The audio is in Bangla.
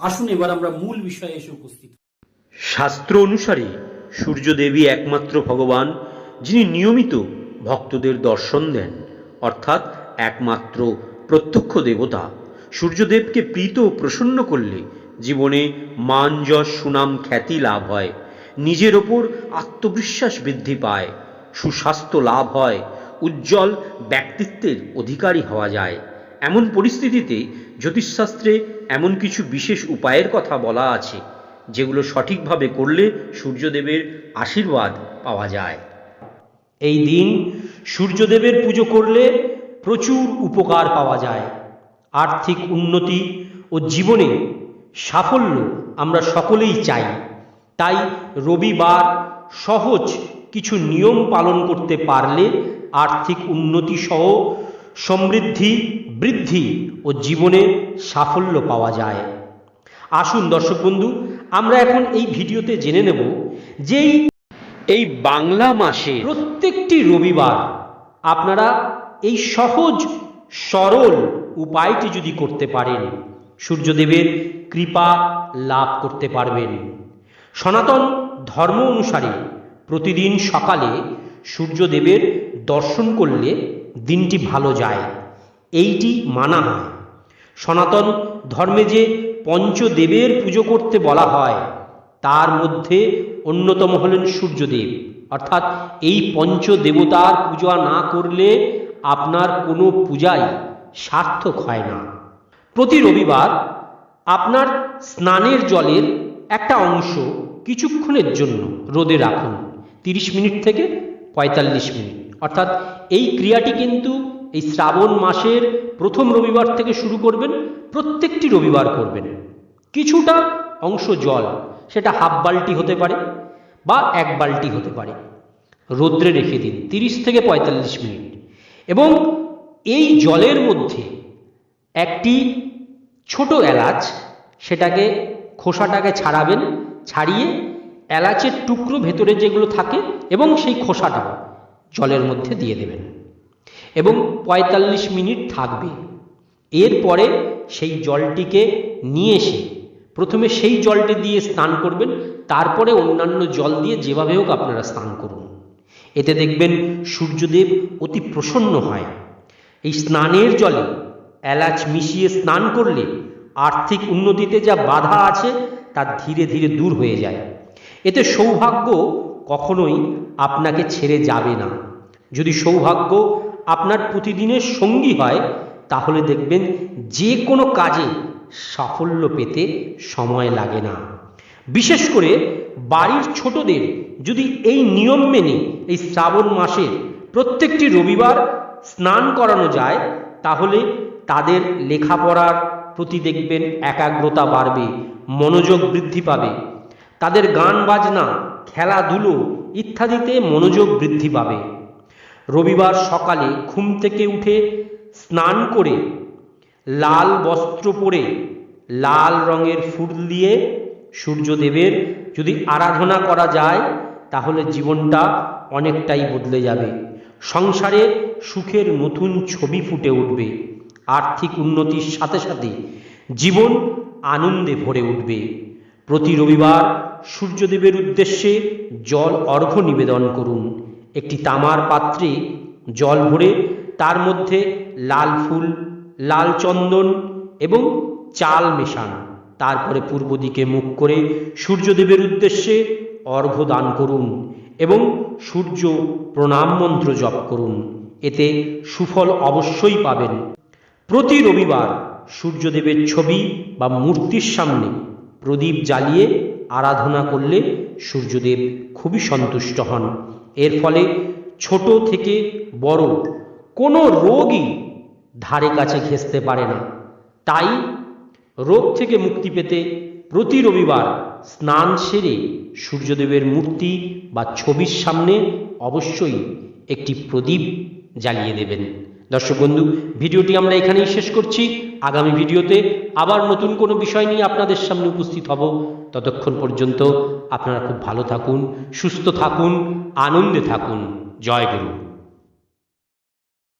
আসুন এবার আমরা মূল বিষয়ে এসে উপস্থিত শাস্ত্র অনুসারে সূর্যদেবী একমাত্র ভগবান, যিনি নিয়মিত ভক্তদের দর্শন দেন, অর্থাৎ একমাত্র প্রত্যক্ষ দেবতা। সূর্যদেবকে প্রীত ও প্রসন্ন করলে জীবনে মান যশ সুনাম খ্যাতি লাভ হয়, নিজের ওপর আত্মবিশ্বাস বৃদ্ধি পায়, সুস্বাস্থ্য লাভ হয়, উজ্জ্বল ব্যক্তিত্বের অধিকারী হওয়া যায়। এমন পরিস্থিতিতে জ্যোতিষশাস্ত্রে এমন কিছু বিশেষ উপায়ের কথা বলা আছে, যেগুলো সঠিকভাবে করলে সূর্যদেবের আশীর্বাদ পাওয়া যায়। এই দিন সূর্যদেবের পুজো করলে প্রচুর উপকার পাওয়া যায়। আর্থিক উন্নতি ও জীবনে সাফল্য আমরা সকলেই চাই। তাই রবিবার সহজ কিছু নিয়ম পালন করতে পারলে আর্থিক উন্নতি সহ সমৃদ্ধি, বৃদ্ধি ও জীবনে সাফল্য পাওয়া যায়। আসুন দর্শক বন্ধু, আমরা এখন এই ভিডিওতে জেনে নেব যে এই এই বাংলা মাসে প্রত্যেকটি রবিবার আপনারা এই সহজ, সরল উপায়টি যদি করতে পারেন, সূর্যদেবের কৃপা লাভ করতে পারবেন। সনাতন ধর্ম অনুসারে প্রতিদিন সকালে সূর্যদেবের দর্শন করলে দিনটি ভালো যায়। এইটি মানা হয়। সনাতন ধর্মে যে পঞ্চদেবের পুজো করতে বলা হয়। তার মধ্যে অন্যতম হলেন সূর্যদেব। অর্থাৎ এই পঞ্চদেবতার পূজা না করলে আপনার কোনো পূজাই সার্থক হয় না। প্রতি রবিবার আপনার স্নানের জলের একটা অংশ কিছুক্ষণের জন্য রোদে রাখুন। তিরিশ মিনিট থেকে পঁয়তাল্লিশ মিনিট। অর্থাৎ এই ক্রিয়াটি কিন্তু এই শ্রাবণ মাসের প্রথম রবিবার থেকে শুরু করবেন, প্রত্যেকটি রবিবার করবেন। কিছুটা অংশ জল, সেটা হাফ বালতি হতে পারে বা এক বালতি হতে পারে। রোদ্রে রেখে দিন, তিরিশ থেকে পঁয়তাল্লিশ মিনিট। এবং এই জলের মধ্যে একটি ছোট এলাচ, সেটাকে খোসাটাকে ছাড়াবেন, ছাড়িয়ে এলাচের টুকরো ভেতরে যেগুলো থাকে এবং সেই খোসাটা জলের মধ্যে দিয়ে দেবেন। এবং পঁয়তাল্লিশ মিনিট থাকবে। এরপরে সেই জলটিকে নিয়ে এসে প্রথমে সেই জলটি দিয়ে স্নান করবেন, তারপরে অন্যান্য জল দিয়ে যেভাবে হোক আপনারা স্নান করুন। এতে দেখবেন সূর্যদেব অতি প্রসন্ন হয়। এই স্নানের জলে এলাচ মিশিয়ে স্নান করলে আর্থিক উন্নতিতে যা বাধা আছে তা ধীরে ধীরে দূর হয়ে যায়। এতে সৌভাগ্য কখনোই আপনাকে ছেড়ে যাবে না। যদি সৌভাগ্য আপনার প্রতিদিনের সঙ্গী হয়, তাহলে দেখবেন যে কোনো কাজে সাফল্য পেতে সময় লাগে না। বিশেষ করে বাড়ির ছোটদের যদি এই নিয়ম মেনে এই শ্রাবণ মাসের প্রত্যেকটি রবিবার স্নান করানো যায়, তাহলে তাদের লেখাপড়ার প্রতি দেখবেন একাগ্রতা বাড়বে, মনোযোগ বৃদ্ধি পাবে। তাদের গান বাজনা, খেলাধুলো ইত্যাদিতে মনোযোগ বৃদ্ধি পাবে। রবিবার সকালে ঘুম থেকে উঠে স্নান করে লাল বস্ত্র পরে লাল রঙের ফুল দিয়ে সূর্যদেবের যদি আরাধনা করা যায়, তাহলে জীবনটা অনেকটাই বদলে যাবে। সংসারে সুখের নতুন ছবি ফুটে উঠবে। আর্থিক উন্নতির সাথে সাথে জীবন আনন্দে ভরে উঠবে। প্রতি রবিবার সূর্যদেবের উদ্দেশ্যে জল অর্ঘ্য নিবেদন করুন। একটি তামার পাত্রে জল ভরে তার মধ্যে লাল ফুল, লাল চন্দন এবং চাল মেশান। তারপরে পূর্ব দিকে মুখ করে সূর্যদেবের উদ্দেশ্যে অর্ঘ্য দান করুন এবং সূর্য প্রণাম মন্ত্র জপ করুন। এতে সুফল অবশ্যই পাবেন। প্রতি রবিবার সূর্যদেবের ছবি বা মূর্তির সামনে প্রদীপ জ্বালিয়ে আরাধনা করলে সূর্যদেব খুবই সন্তুষ্ট হন। এর ফলে ছোট থেকে বড় কোনো রোগই ধারে কাছে ঘেঁচতে পারে না। তাই রোগ থেকে মুক্তি পেতে প্রতি রবিবার স্নান সেরে সূর্যদেবের মূর্তি বা ছবির সামনে অবশ্যই একটি প্রদীপ জ্বালিয়ে দেবেন। দর্শক বন্ধু, ভিডিওটি আমরা এখানেই শেষ করছি। আগামী ভিডিওতে আবার নতুন কোনো বিষয় নিয়ে আপনাদের সামনে উপস্থিত হব। ততক্ষণ পর্যন্ত আপনারা খুব ভালো থাকুন সুস্থ থাকুন আনন্দে থাকুন। জয় গুরু।